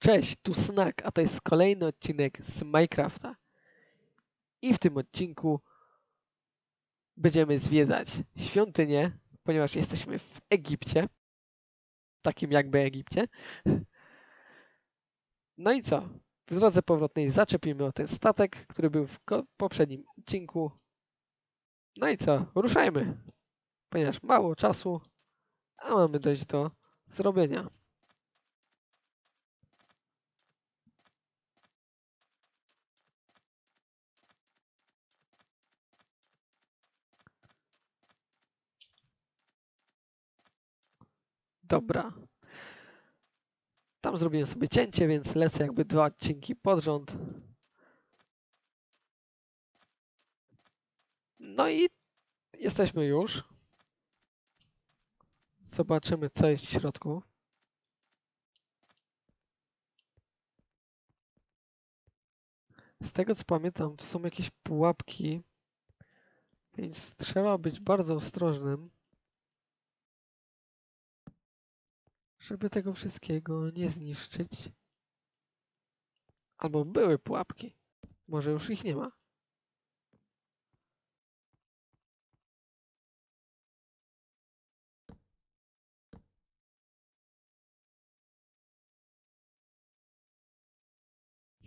Cześć, tu Snack, a to jest kolejny odcinek z Minecrafta. I w tym odcinku będziemy zwiedzać świątynię, ponieważ jesteśmy w Egipcie. Takim jakby Egipcie. No i co? W drodze powrotnej zaczepimy o ten statek, który był w poprzednim odcinku. No i co? Ruszajmy! Ponieważ mało czasu, a mamy dojść do zrobienia. Dobra. Tam zrobiłem sobie cięcie, więc lecę jakby dwa odcinki pod rząd. No i jesteśmy już. Zobaczymy, co jest w środku. Z tego co pamiętam, to są jakieś pułapki, więc trzeba być bardzo ostrożnym. Żeby tego wszystkiego nie zniszczyć. Albo były pułapki. Może już ich nie ma.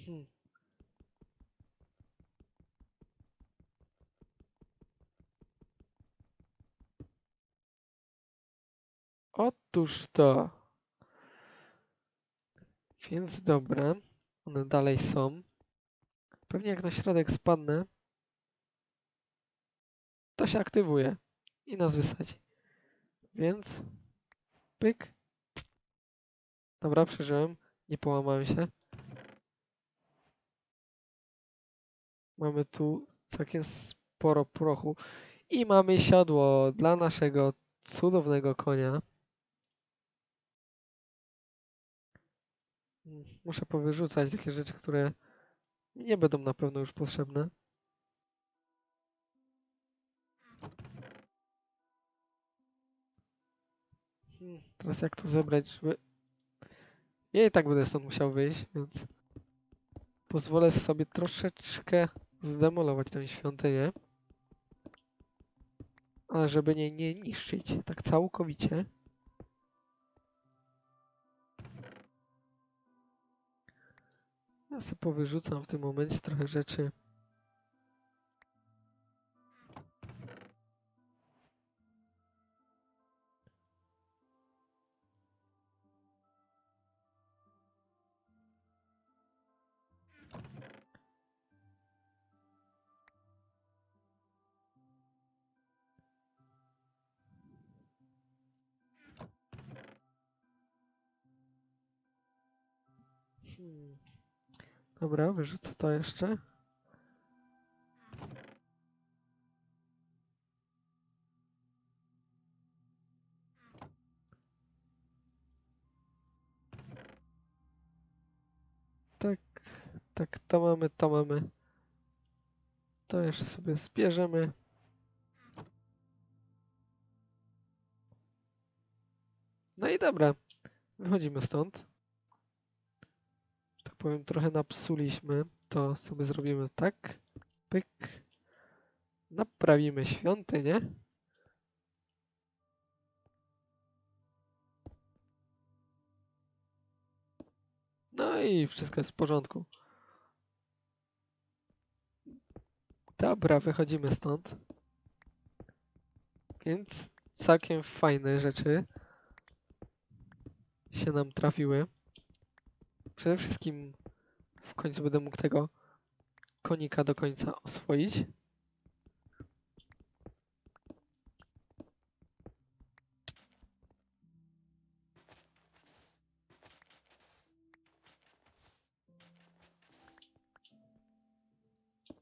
Hmm. Otóż to. Więc dobra, one dalej są. Pewnie jak na środek spadnę, to się aktywuje i nas wysadzi. Więc pyk. Dobra, przeżyłem. Nie połamałem się. Mamy tu całkiem sporo prochu. I mamy siodło dla naszego cudownego konia. Muszę powyrzucać takie rzeczy, które nie będą na pewno już potrzebne. Hmm, Teraz jak to zebrać, żeby... Ja i tak będę stąd musiał wyjść, więc pozwolę sobie troszeczkę zdemolować tę świątynię. Ale żeby nie, nie niszczyć tak całkowicie. Ja sobie powyrzucam w tym momencie trochę rzeczy. Hmm. Dobra, wyrzucę to jeszcze. Tak, tak, to mamy, to mamy. To jeszcze sobie zbierzemy. No i dobra, wychodzimy stąd. Powiem, trochę napsuliśmy. To sobie zrobimy tak. Pyk. Naprawimy świątynię. No i wszystko jest w porządku. Dobra, wychodzimy stąd. Więc całkiem fajne rzeczy się nam trafiły. Przede wszystkim w końcu będę mógł tego konika do końca oswoić.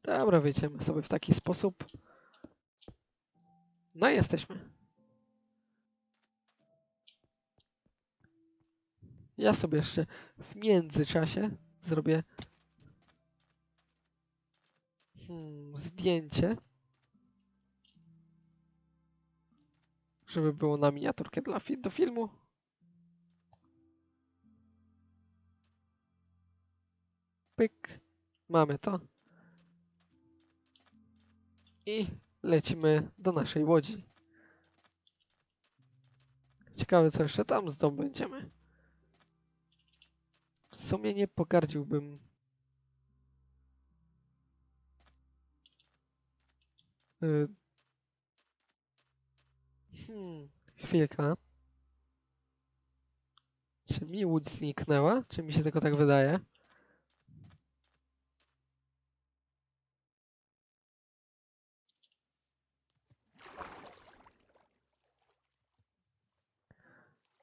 Dobra, wyjdziemy sobie w taki sposób. No i jesteśmy. Ja sobie jeszcze w międzyczasie zrobię hmm, zdjęcie, żeby było na miniaturkę dla fi do filmu. Pyk. Mamy to. I lecimy do naszej łodzi. Ciekawe, co jeszcze tam zdobędziemy. Sumie nie pogardziłbym. Y, Hmm, chwilka. Czy mi łódź zniknęła? Czy mi się tylko tak wydaje?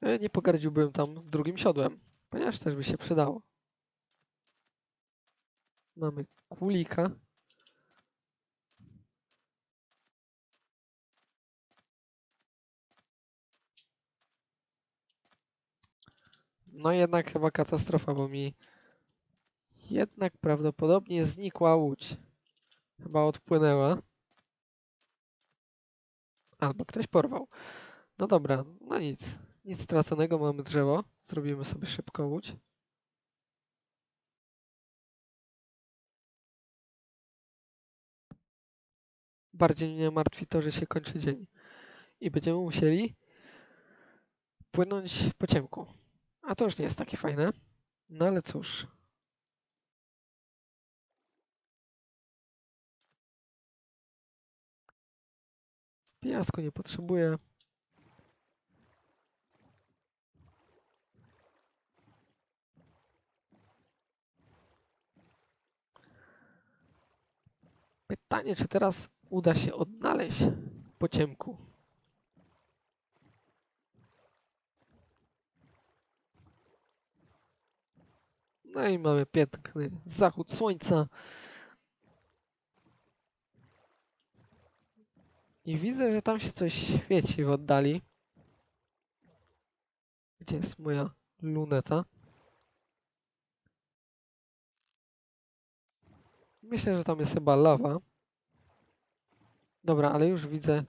E, Nie pogardziłbym tam drugim siodłem, ponieważ też by się przydało. Mamy kulika. No jednak chyba katastrofa, bo mi jednak prawdopodobnie znikła łódź. Chyba odpłynęła. Albo ktoś porwał. No dobra, no nic. Nic straconego, mamy drzewo. Zrobimy sobie szybko łódź. Bardziej mnie martwi to, że się kończy dzień. I będziemy musieli płynąć po ciemku. A to już nie jest takie fajne. No ale cóż. Piasku nie potrzebuję. Pytanie, czy teraz uda się odnaleźć po ciemku. No i mamy piękny zachód słońca. I widzę, że tam się coś świeci w oddali. Gdzie jest moja luneta? Myślę, że tam jest chyba lawa. Dobra, ale już widzę.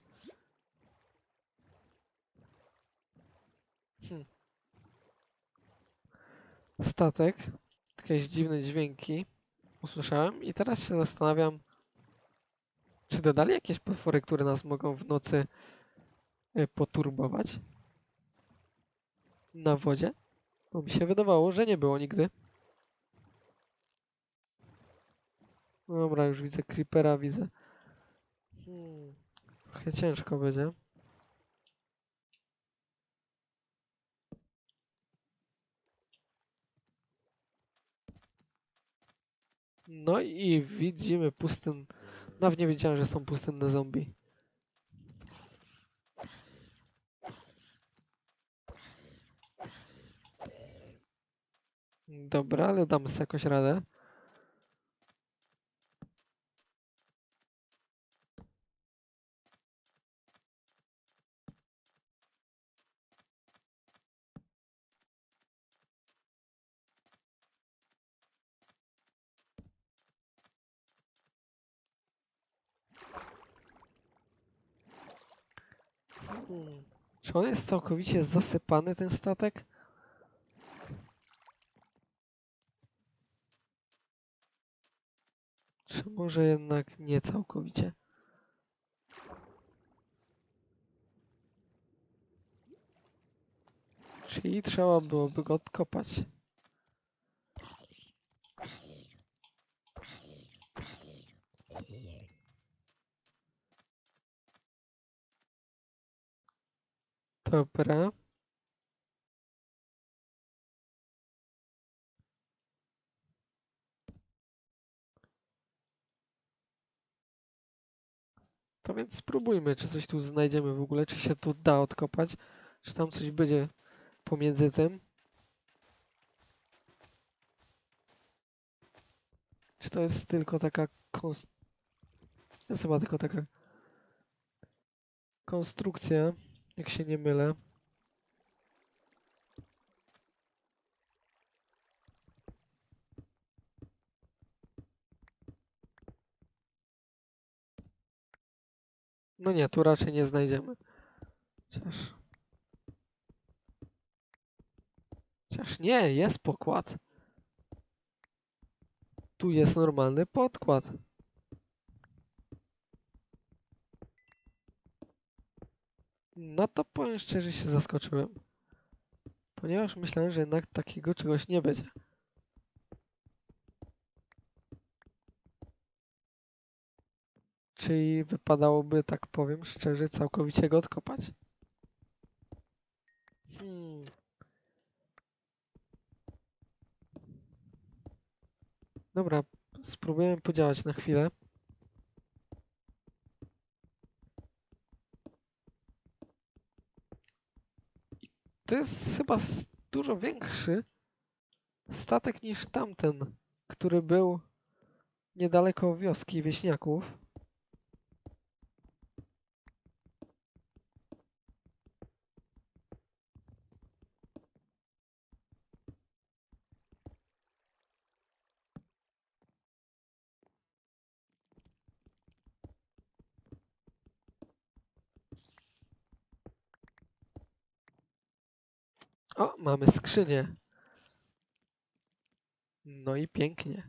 Hmm. Statek. Jakieś dziwne dźwięki usłyszałem i teraz się zastanawiam, czy dodali jakieś potwory, które nas mogą w nocy y, poturbować na wodzie? Bo mi się wydawało, że nie było nigdy. Dobra, już widzę creepera, widzę. Hmm, trochę ciężko będzie. No i widzimy pustyn. Nawet nie wiedziałem, że są pustynne zombie. Dobra, ale damy sobie jakoś radę. Hmm. Czy on jest całkowicie zasypany, ten statek? Czy może jednak nie całkowicie? Czyli trzeba byłoby go odkopać. Dobra. To więc spróbujmy, czy coś tu znajdziemy w ogóle, czy się tu da odkopać, czy tam coś będzie pomiędzy tym. Czy to jest tylko taka konst... To jest chyba tylko taka konstrukcja, jak się nie mylę. No nie, tu raczej nie znajdziemy. Chociaż... Chociaż nie, jest pokład. tu jest normalny podkład. No to powiem szczerze, się zaskoczyłem. Ponieważ myślałem, że jednak takiego czegoś nie będzie. Czyli wypadałoby, tak powiem szczerze, całkowicie go odkopać. Hmm. Dobra, spróbujemy podziałać na chwilę. I To jest chyba dużo większy statek niż tamten, który był niedaleko wioski wieśniaków. O, mamy skrzynię. No i pięknie.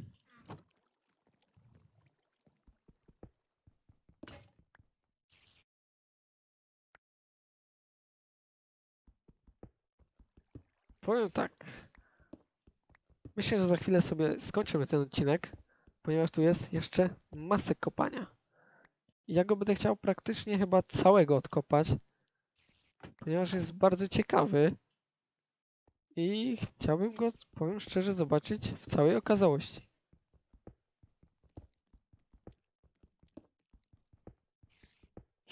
Powiem tak. Myślę, że za chwilę sobie skończymy ten odcinek, ponieważ tu jest jeszcze masę kopania. Ja go będę chciał praktycznie chyba całego odkopać, ponieważ jest bardzo ciekawy i chciałbym go, powiem szczerze, zobaczyć w całej okazałości.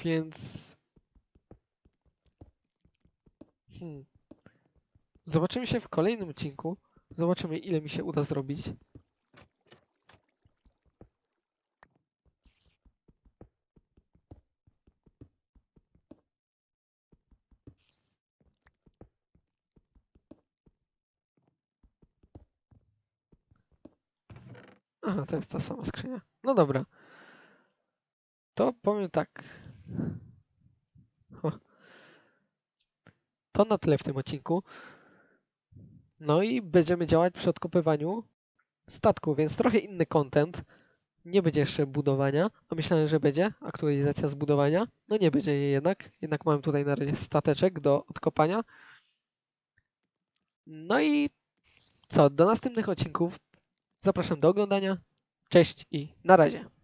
Więc... Hmm. Zobaczymy się w kolejnym odcinku. Zobaczymy, ile mi się uda zrobić. Aha, to jest ta sama skrzynia. No dobra. To powiem tak. To na tyle w tym odcinku. No i będziemy działać przy odkopywaniu statku, więc trochę inny content. Nie będzie jeszcze budowania, a myślałem, że będzie aktualizacja zbudowania. No nie będzie jej jednak. Jednak mam tutaj na razie stateczek do odkopania. No i co? Do następnych odcinków zapraszam do oglądania. Cześć i na razie.